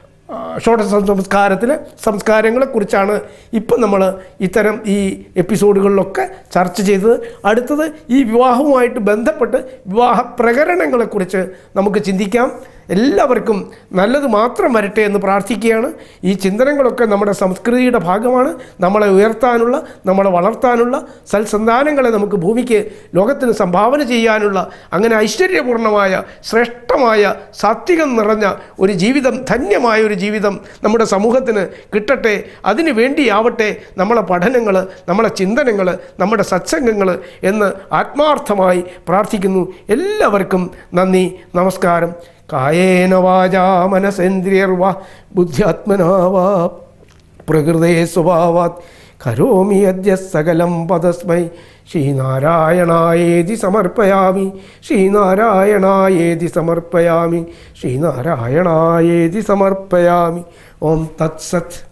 ഷോട്ട സംസ്കാരത്തിലെ സംസ്കാരങ്ങളെക്കുറിച്ചാണ് ഇപ്പം നമ്മൾ ഇത്തരം ഈ എപ്പിസോഡുകളിലൊക്കെ ചർച്ച ചെയ്തത്. അടുത്തത് ഈ വിവാഹവുമായിട്ട് ബന്ധപ്പെട്ട് വിവാഹ പ്രകരണങ്ങളെക്കുറിച്ച് നമുക്ക് ചിന്തിക്കാം. എല്ലാവർക്കും നല്ലത് മാത്രം വരട്ടെ എന്ന് പ്രാർത്ഥിക്കുകയാണ്. ഈ ചിന്തനങ്ങളൊക്കെ നമ്മുടെ സംസ്കൃതിയുടെ ഭാഗമാണ്. നമ്മളെ ഉയർത്താനുള്ള നമ്മളെ വളർത്താനുള്ള സൽസന്താനങ്ങളെ നമുക്ക് ഭൂമിക്ക് ലോകത്തിന് സംഭാവന ചെയ്യാനുള്ള അങ്ങനെ ഐശ്വര്യപൂർണമായ ശ്രേഷ്ഠമായ സാത്വികം നിറഞ്ഞ ഒരു ജീവിതം ധന്യമായ ഒരു ജീവിതം നമ്മുടെ സമൂഹത്തിന് കിട്ടട്ടെ. അതിനു വേണ്ടിയാവട്ടെ നമ്മളെ പഠനങ്ങൾ നമ്മളെ ചിന്തനങ്ങൾ നമ്മുടെ സത്സംഗങ്ങൾ എന്ന് ആത്മാർത്ഥമായി പ്രാർത്ഥിക്കുന്നു. എല്ലാവർക്കും നന്ദി നമസ്കാരം. കായേന വാചാ മനസേന്ദ്രിയർവാ ബുദ്ധ്യാത്മനാവാ പ്രകൃതേ സ്വഭാവാത്. കരോമി അദ്യ സകലം പദസ്മൈ ശ്രീനാരായണായേതി സമർപ്പയാമി. ശ്രീനാരായണായേതി സമർപ്പയാമി. ശ്രീനാരായണായേതി സമർപ്പയാമി. ഓം തത്സത്